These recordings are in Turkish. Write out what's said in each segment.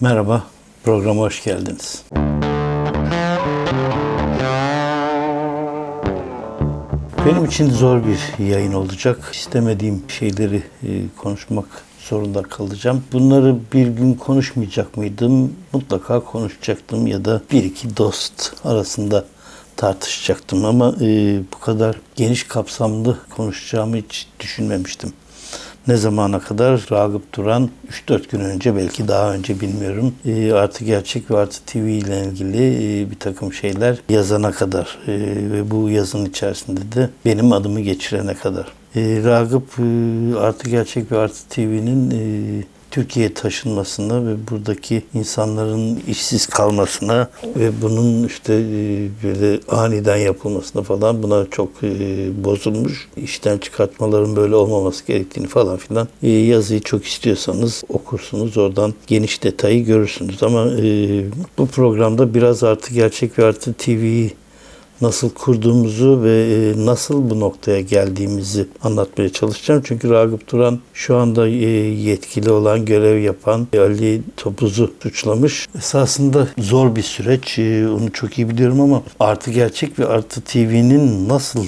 Merhaba, programa hoş geldiniz. Benim için zor bir yayın olacak. İstemediğim şeyleri e, konuşmak zorunda kalacağım. Bunları bir gün konuşmayacak mıydım? Mutlaka konuşacaktım ya da bir iki dost arasında tartışacaktım ama e, bu kadar geniş kapsamlı konuşacağımı hiç düşünmemiştim. Ne zamana kadar Ragıp Duran 3-4 gün önce belki daha önce bilmiyorum e, Artı Gerçek ve Artı TV ile ilgili e, bir takım şeyler yazana kadar e, ve bu yazın içerisinde de benim adımı geçirene kadar. E, Ragıp e, Artı Gerçek ve Artı TV'nin Türkiye'ye taşınmasına ve buradaki insanların işsiz kalmasına ve bunun işte e, böyle aniden yapılmasına falan buna çok e, bozulmuş. İşten çıkartmaların böyle olmaması gerektiğini falan filan e, yazıyı çok istiyorsanız okursunuz. Oradan geniş detayı görürsünüz. Ama bu programda biraz artı gerçek ve artı TV'yi nasıl kurduğumuzu ve e, nasıl bu noktaya geldiğimizi anlatmaya çalışacağım. Çünkü Ragıp Duran şu anda e, yetkili olan, görev yapan Ali Topuz'u suçlamış. Esasında zor bir süreç. E, Onu çok iyi biliyorum ama Artı Gerçek ve Artı TV'nin nasıl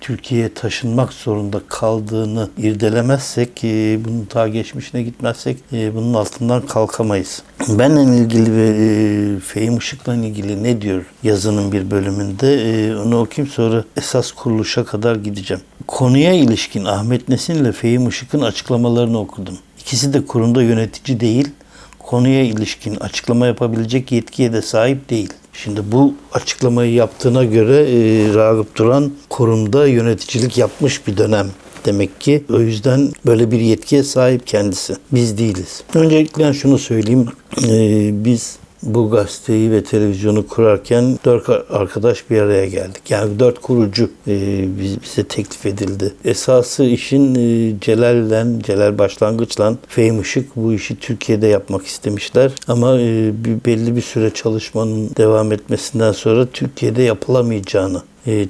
Türkiye'ye taşınmak zorunda kaldığını irdelemezsek, e, bunun ta geçmişine gitmezsek e, bunun altından kalkamayız. Benle ilgili ve e, Fehim Işık'la ilgili ne diyor yazının bir bölümünde e, onu okuyayım sonra esas kuruluşa kadar gideceğim. Konuya ilişkin Ahmet Nesin ile Fehim Işık'ın açıklamalarını okudum. İkisi de kurumda yönetici değil, konuya ilişkin açıklama yapabilecek yetkiye de sahip değil. Şimdi bu açıklamayı yaptığına göre e, Ragıp Duran kurumda yöneticilik yapmış bir dönem demek ki. O yüzden böyle bir yetkiye sahip kendisi. Biz değiliz. Öncelikle şunu söyleyeyim. E, biz bu gazeteyi ve televizyonu kurarken dört arkadaş bir araya geldik. Yani dört kurucu e, biz- bize teklif edildi. Esası işin e, Celal'le, Celal Başlangıç'la Fehim Işık bu işi Türkiye'de yapmak istemişler. Ama e, belli bir süre çalışmanın devam etmesinden sonra Türkiye'de yapılamayacağını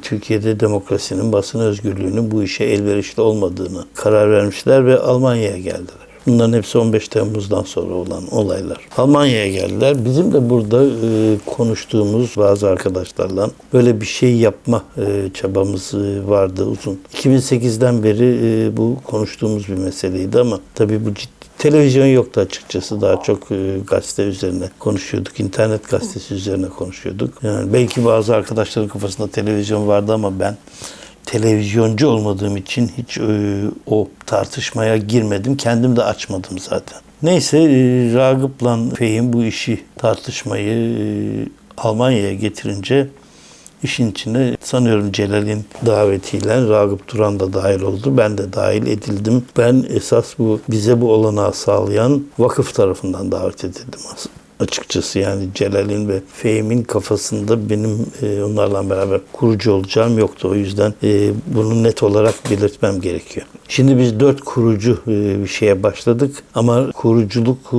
Türkiye'de demokrasinin, basın özgürlüğünün bu işe elverişli olmadığını karar vermişler ve Almanya'ya geldiler. Bunların hepsi 15 Temmuz'dan sonra olan olaylar. Almanya'ya geldiler. Bizim de burada e, konuştuğumuz bazı arkadaşlarla böyle bir şey yapma e, çabamız e, vardı uzun. 2008'den beri e, bu konuştuğumuz bir meseleydi ama tabii bu ciddi Televizyon yoktu açıkçası. Daha çok e, gazete üzerine konuşuyorduk. İnternet gazetesi üzerine konuşuyorduk. Yani belki bazı arkadaşların kafasında televizyon vardı ama ben televizyoncu olmadığım için hiç e, o tartışmaya girmedim. Kendim de açmadım zaten. Neyse e, Ragıp'la Fehim bu işi tartışmayı e, Almanya'ya getirince İşin içine sanıyorum Celal'in davetiyle Ragıp Duran da dahil oldu. Ben de dahil edildim. Ben esas bu bize bu olanağı sağlayan vakıf tarafından davet edildim aslında açıkçası yani Celal'in ve Fehim'in kafasında benim e, onlarla beraber kurucu olacağım yoktu. O yüzden e, bunu net olarak belirtmem gerekiyor. Şimdi biz dört kurucu e, bir şeye başladık ama kuruculuk, e,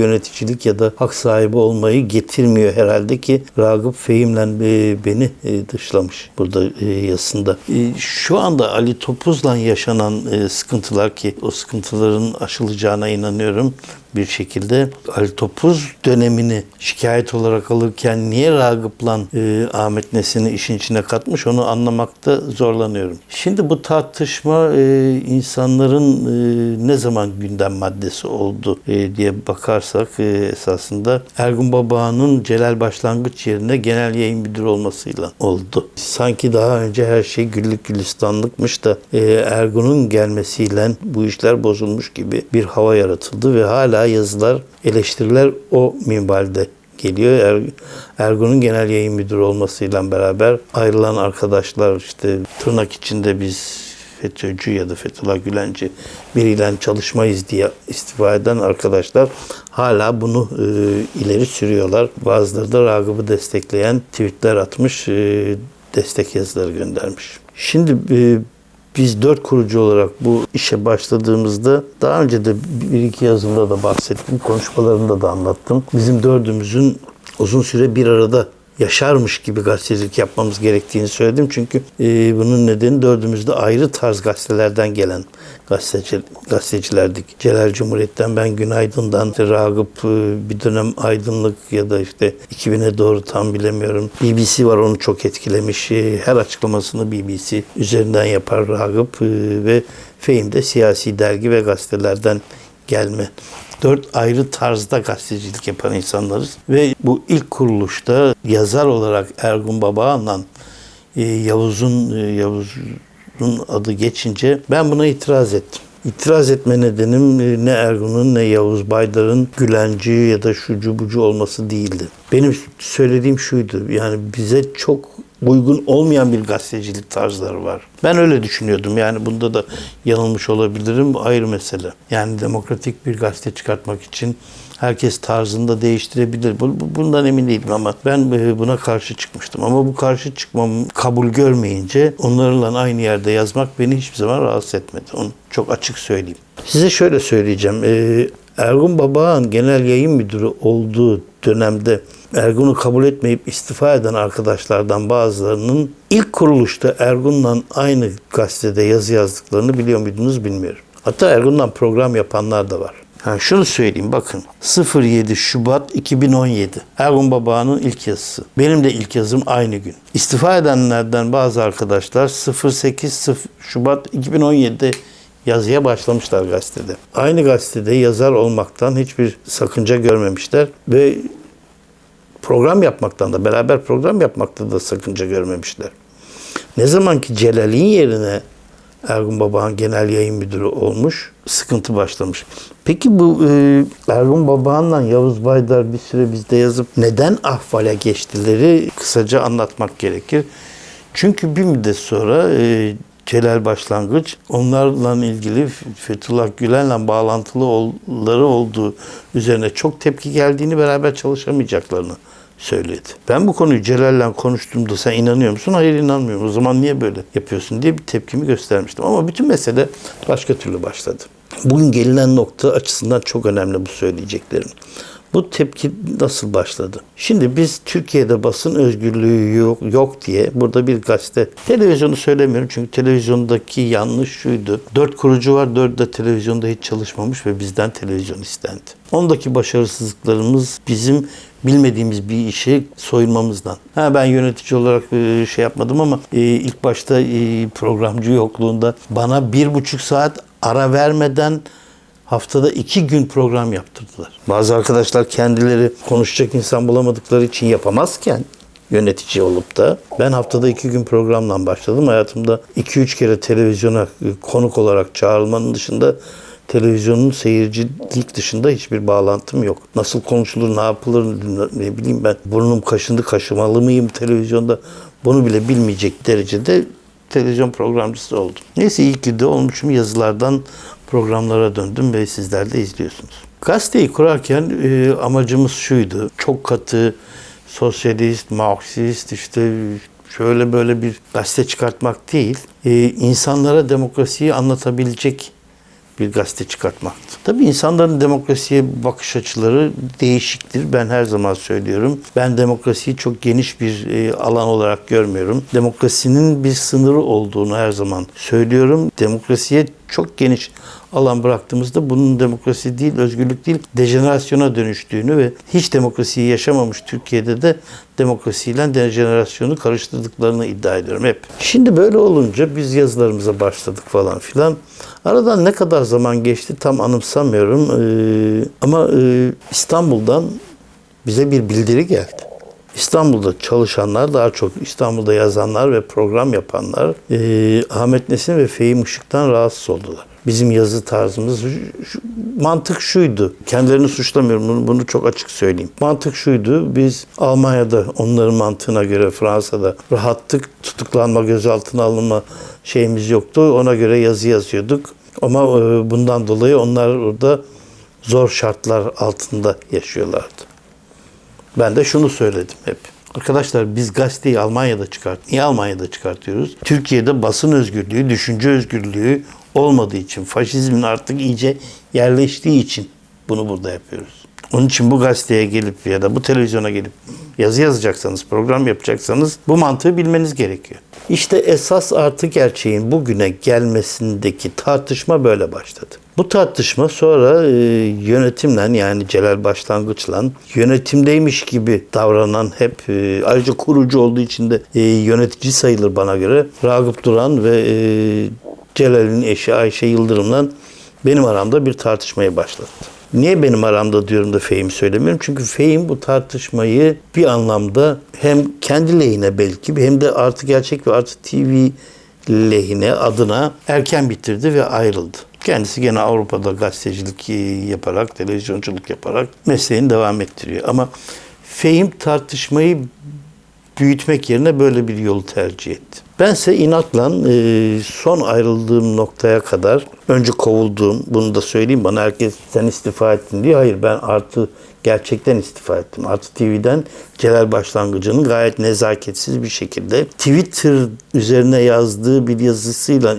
yöneticilik ya da hak sahibi olmayı getirmiyor herhalde ki Ragıp Fehim'le e, beni dışlamış burada yazısında. Şu anda Ali Topuz'la yaşanan sıkıntılar ki o sıkıntıların aşılacağına inanıyorum bir şekilde Ali Topuz dönemini şikayet olarak alırken niye Ragıp'la e, Ahmet Nesin'i işin içine katmış onu anlamakta zorlanıyorum. Şimdi bu tartışma e, insanların e, ne zaman gündem maddesi oldu e, diye bakarsak e, esasında Ergun Baba'nın Celal Başlangıç yerine genel yayın müdürü olmasıyla oldu. Sanki daha önce her şey güllük gülistanlıkmış da e, Ergun'un gelmesiyle bu işler bozulmuş gibi bir hava yaratıldı ve hala yazılar, eleştiriler o minvalde geliyor. Er, Ergun'un genel yayın müdürü olmasıyla beraber ayrılan arkadaşlar işte tırnak içinde biz FETÖ'cü ya da Fethullah Gülenci biriyle çalışmayız diye istifa eden arkadaşlar hala bunu e, ileri sürüyorlar. Bazıları da Ragıp'ı destekleyen tweetler atmış, e, destek yazıları göndermiş. Şimdi e, biz dört kurucu olarak bu işe başladığımızda daha önce de bir iki yazımda da bahsettim, konuşmalarımda da anlattım. Bizim dördümüzün uzun süre bir arada yaşarmış gibi gazetecilik yapmamız gerektiğini söyledim. Çünkü e, bunun nedeni dördümüzde ayrı tarz gazetelerden gelen gazeteci, gazetecilerdik. Celal Cumhuriyet'ten ben Günaydın'dan işte Ragıp e, bir dönem Aydınlık ya da işte 2000'e doğru tam bilemiyorum. BBC var onu çok etkilemiş. E, Her açıklamasını BBC üzerinden yapar Ragıp e, ve Fehim de siyasi dergi ve gazetelerden gelme dört ayrı tarzda gazetecilik yapan insanlarız. Ve bu ilk kuruluşta yazar olarak Ergun Babağan'la e, Yavuz'un e, Yavuz'un adı geçince ben buna itiraz ettim. İtiraz etme nedenim e, ne Ergun'un ne Yavuz Baydar'ın Gülenci ya da şucu bucu olması değildi. Benim söylediğim şuydu. Yani bize çok uygun olmayan bir gazetecilik tarzları var. Ben öyle düşünüyordum. Yani bunda da yanılmış olabilirim. Ayrı mesele. Yani demokratik bir gazete çıkartmak için herkes tarzını da değiştirebilir. Bu- bu- Bundan emin değilim ama ben e, buna karşı çıkmıştım. Ama bu karşı çıkmam kabul görmeyince onlarla aynı yerde yazmak beni hiçbir zaman rahatsız etmedi. Onu çok açık söyleyeyim. Size şöyle söyleyeceğim. Ee, Ergun Babağan genel yayın müdürü olduğu dönemde Ergun'u kabul etmeyip istifa eden arkadaşlardan bazılarının ilk kuruluşta Ergun'la aynı gazetede yazı yazdıklarını biliyor muydunuz bilmiyorum. Hatta Ergun'dan program yapanlar da var. Ha, şunu söyleyeyim bakın 07 Şubat 2017 Ergun Baba'nın ilk yazısı. Benim de ilk yazım aynı gün. İstifa edenlerden bazı arkadaşlar 08 Şubat 2017'de yazıya başlamışlar gazetede. Aynı gazetede yazar olmaktan hiçbir sakınca görmemişler ve program yapmaktan da beraber program yapmakta da sakınca görmemişler. Ne zaman ki Celal'in yerine Ergun Baba'nın genel yayın müdürü olmuş, sıkıntı başlamış. Peki bu e, Ergun Baba'nla Yavuz Baydar bir süre bizde yazıp neden ahvale geçtileri kısaca anlatmak gerekir. Çünkü bir müddet sonra e, Celal Başlangıç onlarla ilgili Fethullah Gülen'le bağlantılı olları olduğu üzerine çok tepki geldiğini beraber çalışamayacaklarını söyledi. Ben bu konuyu Celal'le konuştuğumda sen inanıyor musun? Hayır inanmıyorum. O zaman niye böyle yapıyorsun diye bir tepkimi göstermiştim. Ama bütün mesele başka türlü başladı. Bugün gelinen nokta açısından çok önemli bu söyleyeceklerim. Bu tepki nasıl başladı? Şimdi biz Türkiye'de basın özgürlüğü yok, yok diye burada bir gazete, televizyonu söylemiyorum çünkü televizyondaki yanlış şuydu. Dört kurucu var, dört de televizyonda hiç çalışmamış ve bizden televizyon istendi. Ondaki başarısızlıklarımız bizim bilmediğimiz bir işi soyunmamızdan. Ha ben yönetici olarak e, şey yapmadım ama e, ilk başta e, programcı yokluğunda bana bir buçuk saat ara vermeden haftada iki gün program yaptırdılar. Bazı arkadaşlar kendileri konuşacak insan bulamadıkları için yapamazken yönetici olup da ben haftada iki gün programla başladım. Hayatımda iki üç kere televizyona e, konuk olarak çağrılmanın dışında televizyonun seyircilik dışında hiçbir bağlantım yok. Nasıl konuşulur, ne yapılır ne bileyim ben burnum kaşındı kaşımalı mıyım televizyonda bunu bile bilmeyecek derecede televizyon programcısı oldum. Neyse iyi ki de olmuşum yazılardan programlara döndüm ve sizler de izliyorsunuz. Gazeteyi kurarken e, amacımız şuydu. Çok katı, sosyalist, marksist işte şöyle böyle bir gazete çıkartmak değil. E, insanlara demokrasiyi anlatabilecek bir gazete çıkartmaktı. Tabii insanların demokrasiye bakış açıları değişiktir. Ben her zaman söylüyorum. Ben demokrasiyi çok geniş bir e, alan olarak görmüyorum. Demokrasinin bir sınırı olduğunu her zaman söylüyorum. Demokrasiye çok geniş alan bıraktığımızda bunun demokrasi değil, özgürlük değil, dejenerasyona dönüştüğünü ve hiç demokrasiyi yaşamamış Türkiye'de de demokrasiyle dejenerasyonu karıştırdıklarını iddia ediyorum hep. Şimdi böyle olunca biz yazılarımıza başladık falan filan. Aradan ne kadar zaman geçti tam anımsamıyorum. Ee, ama e, İstanbul'dan bize bir bildiri geldi. İstanbul'da çalışanlar, daha çok İstanbul'da yazanlar ve program yapanlar e, Ahmet Nesin ve Fehim Işık'tan rahatsız oldular. Bizim yazı tarzımız, şu- mantık şuydu. Kendilerini suçlamıyorum, bunu, bunu çok açık söyleyeyim. Mantık şuydu, biz Almanya'da onların mantığına göre Fransa'da rahattık, tutuklanma, gözaltına alınma şeyimiz yoktu. Ona göre yazı yazıyorduk. Ama e, bundan dolayı onlar orada zor şartlar altında yaşıyorlardı. Ben de şunu söyledim hep. Arkadaşlar biz gazeteyi Almanya'da çıkart. Niye Almanya'da çıkartıyoruz? Türkiye'de basın özgürlüğü, düşünce özgürlüğü olmadığı için, faşizmin artık iyice yerleştiği için bunu burada yapıyoruz. Onun için bu gazeteye gelip ya da bu televizyona gelip Yazı yazacaksanız, program yapacaksanız bu mantığı bilmeniz gerekiyor. İşte esas artı gerçeğin bugüne gelmesindeki tartışma böyle başladı. Bu tartışma sonra e, yönetimle yani Celal Başlangıç'la yönetimdeymiş gibi davranan hep e, ayrıca kurucu olduğu için de e, yönetici sayılır bana göre Ragıp Duran ve e, Celal'in eşi Ayşe Yıldırım'la benim aramda bir tartışmayı başlattı. Niye benim aramda diyorum da Fehim söylemiyorum? Çünkü Fehim bu tartışmayı bir anlamda hem kendi lehine belki hem de Artı Gerçek ve Artı TV lehine adına erken bitirdi ve ayrıldı. Kendisi gene Avrupa'da gazetecilik yaparak, televizyonculuk yaparak mesleğini devam ettiriyor. Ama Fehim tartışmayı büyütmek yerine böyle bir yolu tercih etti. Bense inatla e, son ayrıldığım noktaya kadar önce kovulduğum, bunu da söyleyeyim bana herkes sen istifa ettin diye. Hayır ben artı gerçekten istifa ettim. Artı TV'den Celal Başlangıcı'nın gayet nezaketsiz bir şekilde Twitter üzerine yazdığı bir yazısıyla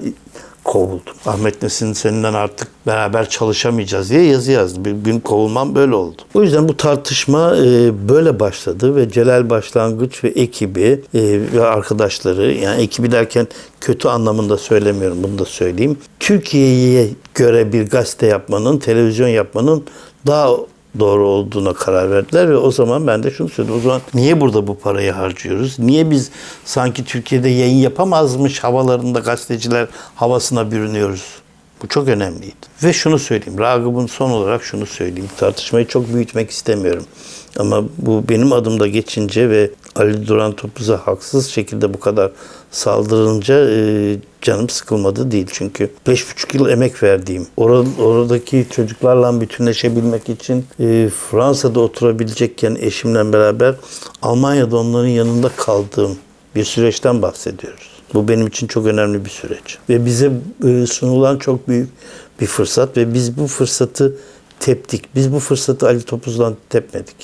kovuldum. Ahmet Nesin seninle artık beraber çalışamayacağız diye yazı yazdı. Bir gün kovulmam böyle oldu. O yüzden bu tartışma e, böyle başladı ve Celal Başlangıç ve ekibi e, ve arkadaşları yani ekibi derken kötü anlamında söylemiyorum bunu da söyleyeyim. Türkiye'ye göre bir gazete yapmanın, televizyon yapmanın daha doğru olduğuna karar verdiler ve o zaman ben de şunu söyledim. O zaman niye burada bu parayı harcıyoruz? Niye biz sanki Türkiye'de yayın yapamazmış havalarında gazeteciler havasına bürünüyoruz? Bu çok önemliydi. Ve şunu söyleyeyim. Ragıp'ın son olarak şunu söyleyeyim. Tartışmayı çok büyütmek istemiyorum. Ama bu benim adımda geçince ve Ali Duran Topuz'a haksız şekilde bu kadar saldırınca e, canım sıkılmadı değil. Çünkü 5,5 yıl emek verdiğim, orada, oradaki çocuklarla bütünleşebilmek için e, Fransa'da oturabilecekken eşimle beraber Almanya'da onların yanında kaldığım bir süreçten bahsediyoruz. Bu benim için çok önemli bir süreç. Ve bize e, sunulan çok büyük bir fırsat ve biz bu fırsatı teptik. Biz bu fırsatı Ali Topuz'dan tepmedik.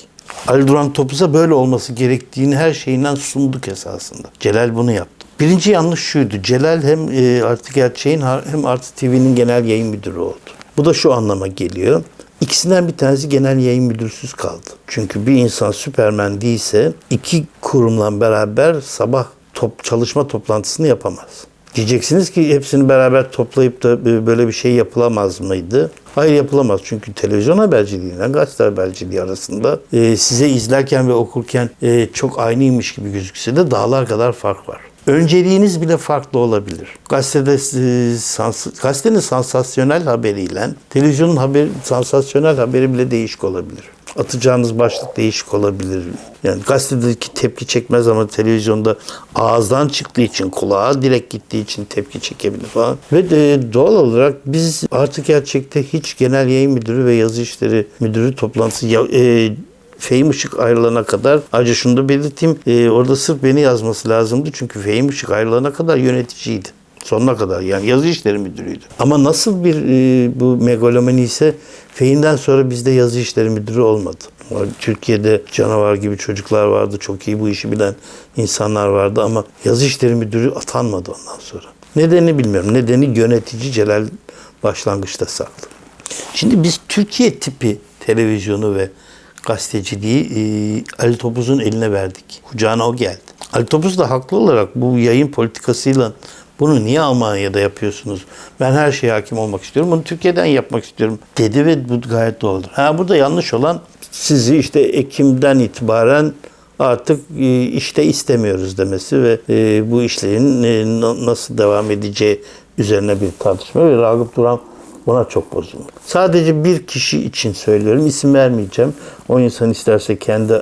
Ali Duran Topuz'a böyle olması gerektiğini her şeyinden sunduk esasında. Celal bunu yaptı. Birinci yanlış şuydu. Celal hem e, Artı Gerçeğin hem Artı TV'nin genel yayın müdürü oldu. Bu da şu anlama geliyor. İkisinden bir tanesi genel yayın müdürsüz kaldı. Çünkü bir insan süpermen değilse iki kurumla beraber sabah top, çalışma toplantısını yapamaz. Diyeceksiniz ki hepsini beraber toplayıp da böyle bir şey yapılamaz mıydı? Hayır yapılamaz çünkü televizyon haberciliğiyle gazete haberciliği arasında e, size izlerken ve okurken e, çok aynıymış gibi gözükse de dağlar kadar fark var. Önceliğiniz bile farklı olabilir. Gazetede e, sans, gazetenin sansasyonel haberiyle televizyonun haber, sansasyonel haberi bile değişik olabilir. Atacağınız başlık değişik olabilir. Yani gazetedeki tepki çekmez ama televizyonda ağızdan çıktığı için, kulağa direkt gittiği için tepki çekebilir falan. Ve de doğal olarak biz artık gerçekte hiç genel yayın müdürü ve yazı işleri müdürü toplantısı ya, e, Fehim Işık ayrılana kadar ayrıca şunu da belirteyim. E, orada sırf beni yazması lazımdı. Çünkü Fehim Işık ayrılana kadar yöneticiydi. Sonuna kadar yani yazı işleri müdürüydü. Ama nasıl bir e, bu megalomani ise Fehim'den sonra bizde yazı işleri müdürü olmadı. Türkiye'de canavar gibi çocuklar vardı. Çok iyi bu işi bilen insanlar vardı ama yazı işleri müdürü atanmadı ondan sonra. Nedeni bilmiyorum. Nedeni yönetici Celal başlangıçta saklı. Şimdi biz Türkiye tipi televizyonu ve gazeteciliği e, Ali Topuz'un eline verdik. Kucağına o geldi. Ali Topuz da haklı olarak bu yayın politikasıyla bunu niye Almanya'da yapıyorsunuz? Ben her şeye hakim olmak istiyorum. Bunu Türkiye'den yapmak istiyorum dedi ve bu gayet doğrudur. Ha burada yanlış olan sizi işte Ekim'den itibaren artık e, işte istemiyoruz demesi ve e, bu işlerin e, nasıl devam edeceği üzerine bir tartışma ve Ragıp Duran buna çok bozuldu. Sadece bir kişi için söylüyorum. isim vermeyeceğim. O insan isterse kendi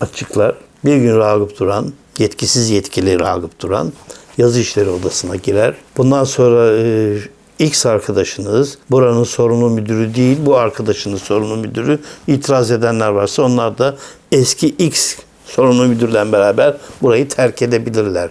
açıklar. Bir gün Ragıp Duran, yetkisiz yetkili Ragıp Duran yazı işleri odasına girer. Bundan sonra e, X arkadaşınız buranın sorumlu müdürü değil bu arkadaşının sorumlu müdürü itiraz edenler varsa onlar da eski X sorumlu müdürle beraber burayı terk edebilirler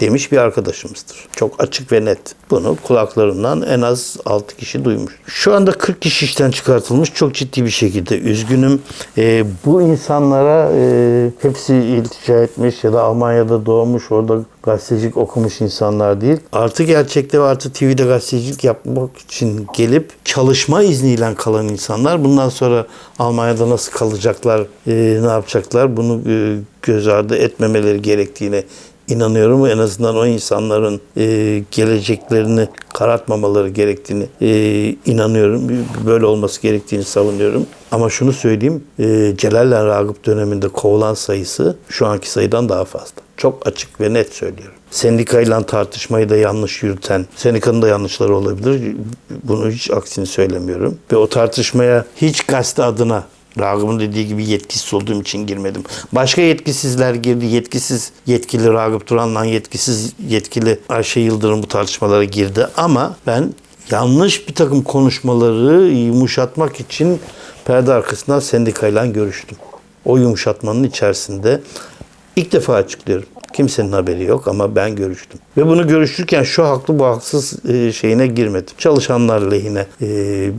demiş bir arkadaşımızdır. Çok açık ve net. Bunu kulaklarından en az 6 kişi duymuş. Şu anda 40 kişi işten çıkartılmış çok ciddi bir şekilde. Üzgünüm. Ee, bu insanlara e, hepsi iltica etmiş ya da Almanya'da doğmuş orada gazetecilik okumuş insanlar değil. Artı gerçekte ve artı TV'de gazetecilik yapmak için gelip çalışma izniyle kalan insanlar bundan sonra Almanya'da nasıl kalacaklar, e, ne yapacaklar bunu e, göz ardı etmemeleri gerektiğine inanıyorum. En azından o insanların e, geleceklerini karartmamaları gerektiğini e, inanıyorum. Böyle olması gerektiğini savunuyorum. Ama şunu söyleyeyim, e, Celal Ragıp döneminde kovulan sayısı şu anki sayıdan daha fazla. Çok açık ve net söylüyorum. Sendikayla tartışmayı da yanlış yürüten, sendikanın da yanlışları olabilir. Bunu hiç aksini söylemiyorum. Ve o tartışmaya hiç gazete adına Ragıp'ın dediği gibi yetkisiz olduğum için girmedim. Başka yetkisizler girdi. Yetkisiz yetkili Ragıp Duran'la yetkisiz yetkili Ayşe Yıldırım bu tartışmalara girdi. Ama ben yanlış bir takım konuşmaları yumuşatmak için perde arkasından sendikayla görüştüm. O yumuşatmanın içerisinde ilk defa açıklıyorum. Kimsenin haberi yok ama ben görüştüm. Ve bunu görüşürken şu haklı bu haksız e, şeyine girmedim. Çalışanlar lehine e,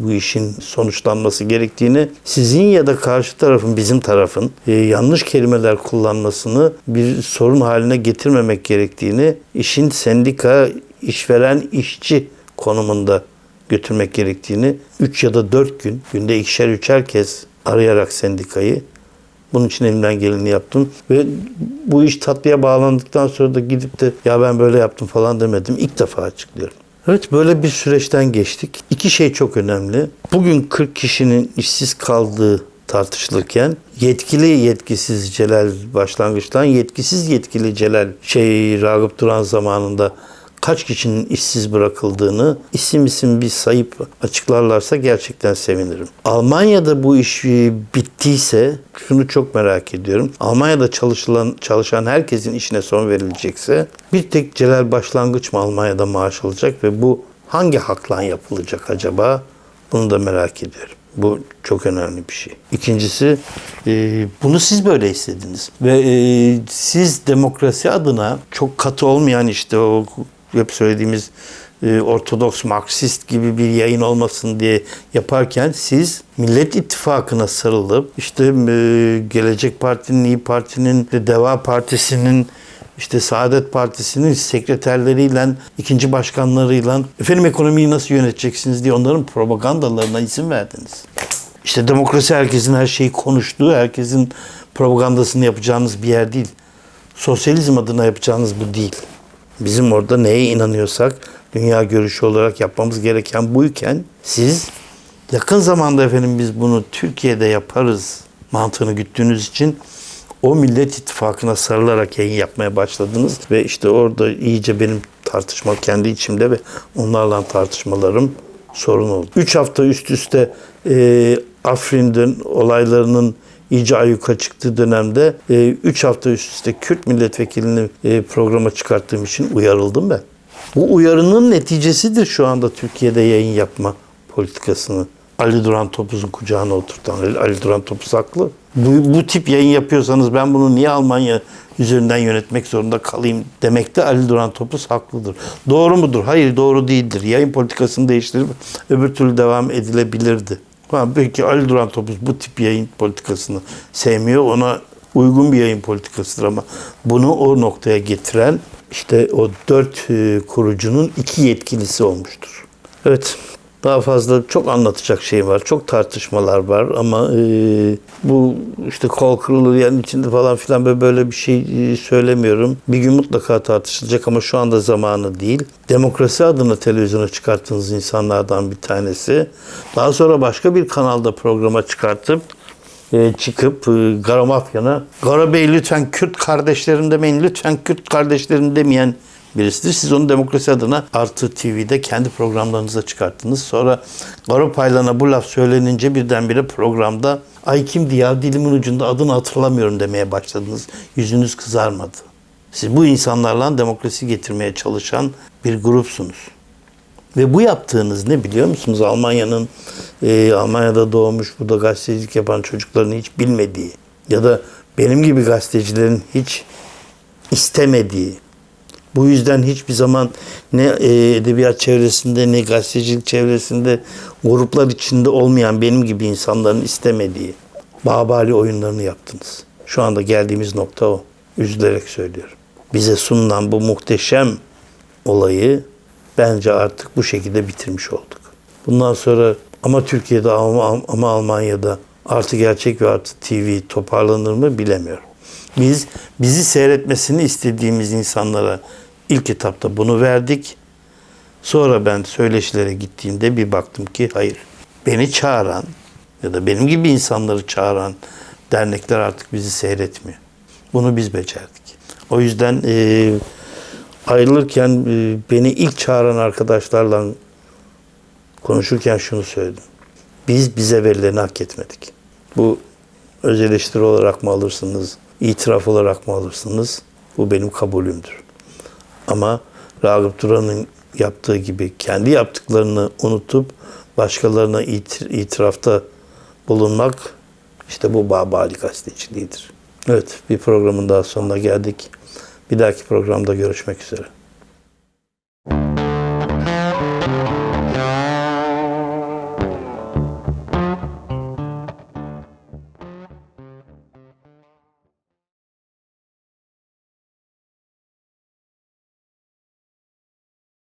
bu işin sonuçlanması gerektiğini, sizin ya da karşı tarafın, bizim tarafın e, yanlış kelimeler kullanmasını bir sorun haline getirmemek gerektiğini, işin sendika, işveren, işçi konumunda götürmek gerektiğini 3 ya da 4 gün, günde ikişer üçer kez arayarak sendikayı bunun için elimden geleni yaptım. Ve bu iş tatlıya bağlandıktan sonra da gidip de ya ben böyle yaptım falan demedim. İlk defa açıklıyorum. Evet böyle bir süreçten geçtik. İki şey çok önemli. Bugün 40 kişinin işsiz kaldığı tartışılırken yetkili yetkisiz Celal başlangıçtan yetkisiz yetkili Celal şey Ragıp Duran zamanında kaç kişinin işsiz bırakıldığını isim isim bir sayıp açıklarlarsa gerçekten sevinirim. Almanya'da bu iş e, bittiyse şunu çok merak ediyorum. Almanya'da çalışılan çalışan herkesin işine son verilecekse bir tek Celal Başlangıç mı Almanya'da maaş alacak ve bu hangi hakla yapılacak acaba? Bunu da merak ediyorum. Bu çok önemli bir şey. İkincisi e, bunu siz böyle istediniz. Ve e, siz demokrasi adına çok katı olmayan işte o hep söylediğimiz e, Ortodoks Marksist gibi bir yayın olmasın diye yaparken siz Millet İttifakı'na sarılıp işte e, Gelecek Parti'nin, İyi Parti'nin, Deva Partisi'nin işte Saadet Partisi'nin sekreterleriyle, ikinci başkanlarıyla efendim ekonomiyi nasıl yöneteceksiniz diye onların propagandalarına izin verdiniz. İşte demokrasi herkesin her şeyi konuştuğu, herkesin propagandasını yapacağınız bir yer değil. Sosyalizm adına yapacağınız bu değil. Bizim orada neye inanıyorsak dünya görüşü olarak yapmamız gereken buyken siz yakın zamanda efendim biz bunu Türkiye'de yaparız mantığını güttüğünüz için o Millet İttifakı'na sarılarak yayın yapmaya başladınız ve işte orada iyice benim tartışma kendi içimde ve onlarla tartışmalarım sorun oldu. Üç hafta üst üste e, Afrin'den olaylarının iyice ayyuka çıktığı dönemde 3 e, hafta üst üste Kürt milletvekilini e, programa çıkarttığım için uyarıldım ben. Bu uyarının neticesidir şu anda Türkiye'de yayın yapma politikasını. Ali Duran Topuz'un kucağına oturtan Ali, Ali Duran Topuz haklı. Bu, bu tip yayın yapıyorsanız ben bunu niye Almanya üzerinden yönetmek zorunda kalayım demekte Ali Duran Topuz haklıdır. Doğru mudur? Hayır doğru değildir. Yayın politikasını değiştirip öbür türlü devam edilebilirdi. Ha, belki Ali Duran Topuz bu tip yayın politikasını sevmiyor. Ona uygun bir yayın politikasıdır ama bunu o noktaya getiren işte o dört e, kurucunun iki yetkilisi olmuştur. Evet daha fazla çok anlatacak şey var. Çok tartışmalar var ama e, bu işte kol kırılır yani içinde falan filan böyle, böyle bir şey e, söylemiyorum. Bir gün mutlaka tartışılacak ama şu anda zamanı değil. Demokrasi adına televizyona çıkarttığınız insanlardan bir tanesi. Daha sonra başka bir kanalda programa çıkartıp e, çıkıp e, Gara Mafyan'a Gara Bey lütfen Kürt kardeşlerim demeyin, lütfen Kürt kardeşlerim demeyen birisidir. Siz onu demokrasi adına Artı TV'de kendi programlarınıza çıkarttınız. Sonra Garopaylan'a bu laf söylenince birdenbire programda ay kimdi ya dilimin ucunda adını hatırlamıyorum demeye başladınız. Yüzünüz kızarmadı. Siz bu insanlarla demokrasi getirmeye çalışan bir grupsunuz. Ve bu yaptığınız ne biliyor musunuz? Almanya'nın e, Almanya'da doğmuş, burada gazetecilik yapan çocukların hiç bilmediği ya da benim gibi gazetecilerin hiç istemediği Bu yüzden hiçbir zaman ne e, edebiyat çevresinde ne gazetecilik çevresinde gruplar içinde olmayan benim gibi insanların istemediği Babali oyunlarını yaptınız. Şu anda geldiğimiz nokta o. Üzülerek söylüyorum. Bize sunulan bu muhteşem olayı bence artık bu şekilde bitirmiş olduk. Bundan sonra ama Türkiye'de ama, ama Almanya'da artı gerçek ve artı TV toparlanır mı bilemiyorum. Biz bizi seyretmesini istediğimiz insanlara ilk etapta bunu verdik. Sonra ben söyleşilere gittiğimde bir baktım ki hayır. Beni çağıran ya da benim gibi insanları çağıran dernekler artık bizi seyretmiyor. Bunu biz becerdik. O yüzden e, ayrılırken e, beni ilk çağıran arkadaşlarla konuşurken şunu söyledim. Biz bize verileni hak etmedik. Bu öz eleştiri olarak mı alırsınız, itiraf olarak mı alırsınız? Bu benim kabulümdür. Ama Ragıp Duran'ın yaptığı gibi kendi yaptıklarını unutup başkalarına it- itirafta bulunmak işte bu Babali gazeteciliğidir. Evet bir programın daha sonuna geldik. Bir dahaki programda görüşmek üzere.